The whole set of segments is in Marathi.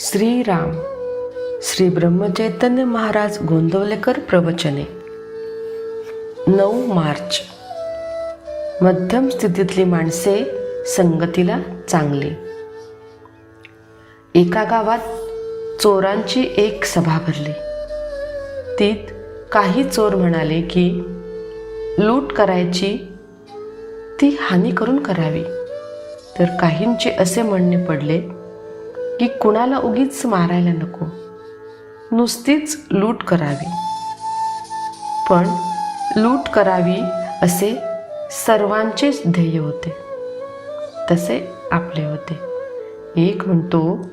श्रीराम. श्री ब्रह्मचैतन्य महाराज गोंदवलेकर प्रवचने. नऊ मार्च. मध्यम स्थितीतली माणसे संगतीला चांगली. एका गावात चोरांची एक सभा भरली. तीत काही चोर म्हणाले की लूट करायची. ती हानी करून करावी. तर काहींचे असे म्हणणे पडले की कुणाला उगीच मारायला नको. नुसतीच लूट करावी. पण लूट करावी असे सर्वांचेच ध्येय होते. तसे आपले होते. एक म्हणतो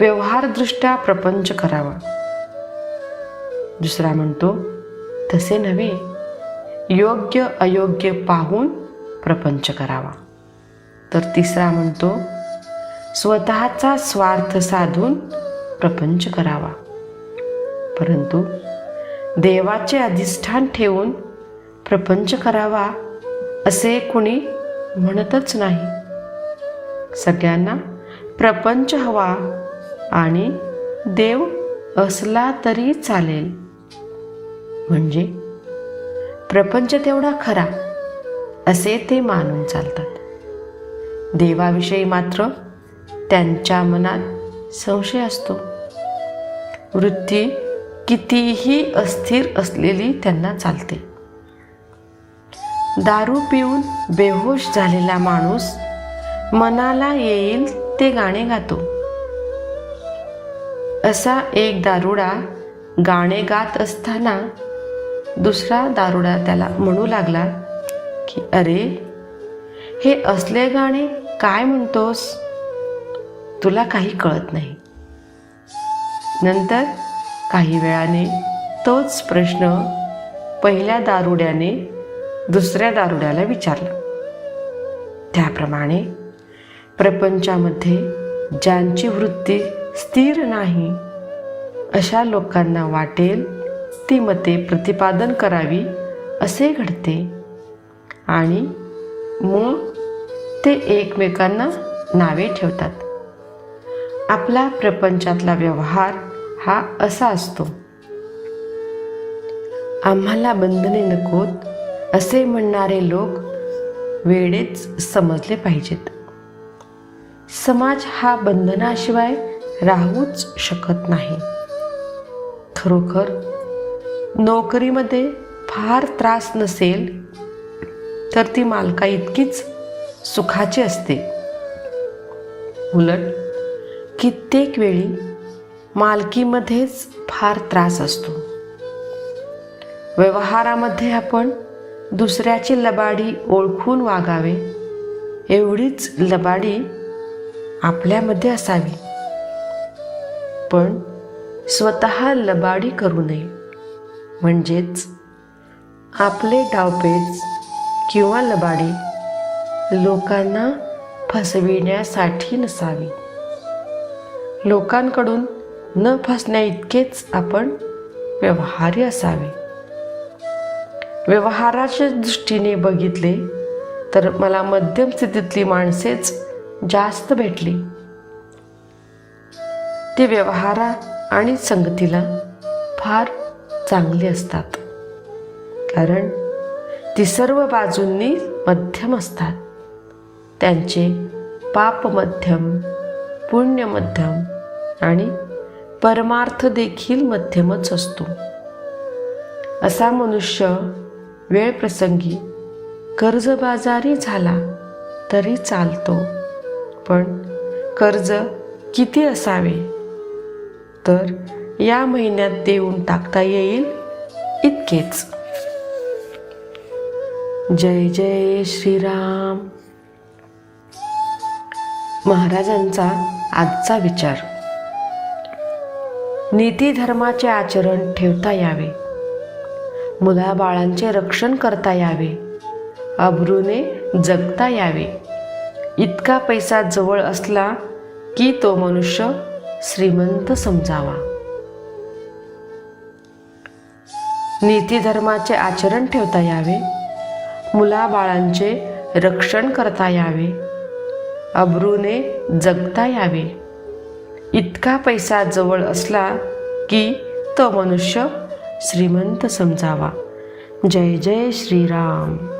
व्यवहारदृष्ट्या प्रपंच करावा. दुसरा म्हणतो तसे नव्हे योग्य अयोग्य पाहून प्रपंच करावा. तर तिसरा म्हणतो स्वतःचा स्वार्थ साधून प्रपंच करावा. परंतु देवाचे अधिष्ठान ठेवून प्रपंच करावा असे कुणी म्हणतच नाही. सगळ्यांना प्रपंच हवा आणि देव असला तरी चालेल. म्हणजे प्रपंच तेवढा खरा असे ते मानून चालतात. देवाविषयी मात्र त्यांच्या मनात संशय असतो. वृत्ती कितीही अस्थिर असलेली त्यांना चालते. दारू पिऊन बेहोश झालेला माणूस मनाला येईल ते गाणे गातो. असा एक दारुडा गाणे गात असताना दुसरा दारुडा त्याला म्हणू लागला की अरे हे असले गाणे काय म्हणतोस? तुला काही कळत नाही. नंतर काही वेळाने तोच प्रश्न पहिल्या दारुड्याने दुसऱ्या दारुड्याला विचारला. त्याप्रमाणे प्रपंचामध्ये ज्यांची वृत्ती स्थिर नाही अशा लोकांना वाटेल ती मते प्रतिपादन करावी असे घडते. आणि मग ते एकमेकांना नावे ठेवतात. आपला प्रपंचातला व्यवहार हा असा असतो. आम्हाला बंधने नकोत असे म्हणणारे लोक वेळेच समजले पाहिजेत. समाज हा बंधनाशिवाय राहूच शकत नाही. खरोखर नोकरीमध्ये फार त्रास नसेल तर ती मालका इतकीच सुखाची असते. उलट कित्येक वेळी मालकीमध्येच फार त्रास असतो. व्यवहारामध्ये आपण दुसऱ्याची लबाडी ओळखून वागावे एवढीच लबाडी आपल्यामध्ये असावी. पण स्वतः लबाडी करू नये म्हणजेच आपले डावपेच किंवा लबाडी लोकांना फसविण्यासाठी नसावी. लोकांकडून न फसण्या इतकेच आपण व्यवहारी असावे. व्यवहाराच्या दृष्टीने बघितले तर मला मध्यम स्थितीतली माणसेच जास्त भेटली. ते व्यवहारा आणि संगतीला फार चांगली असतात. कारण ती सर्व बाजूंनी मध्यम असतात. त्यांचे पाप मध्यम पुण्य मध्यम आणि परमार्थ देखील मध्यमच असतो. असा मनुष्य वेळ प्रसंगी कर्जबाजारी झाला तरी चालतो. पण कर्ज किती असावे? तर या महिन्यात देऊन टाकता येईल इतकेच. जय जय श्रीराम. महाराजांचा आजचा विचार. नीती धर्माचे आचरण ठेवता यावे. मुलाबाळांचे रक्षण करता यावे. अब्रूने जगता यावे. इतका पैसा जवळ असला की तो मनुष्य श्रीमंत समजावा. नीतिधर्माचे आचरण ठेवता यावे. मुलाबाळांचे रक्षण करता यावे. अब्रूने जगता यावे. इतका पैसा जवळ असला की तो मनुष्य श्रीमंत समजावा. जय जय श्रीराम.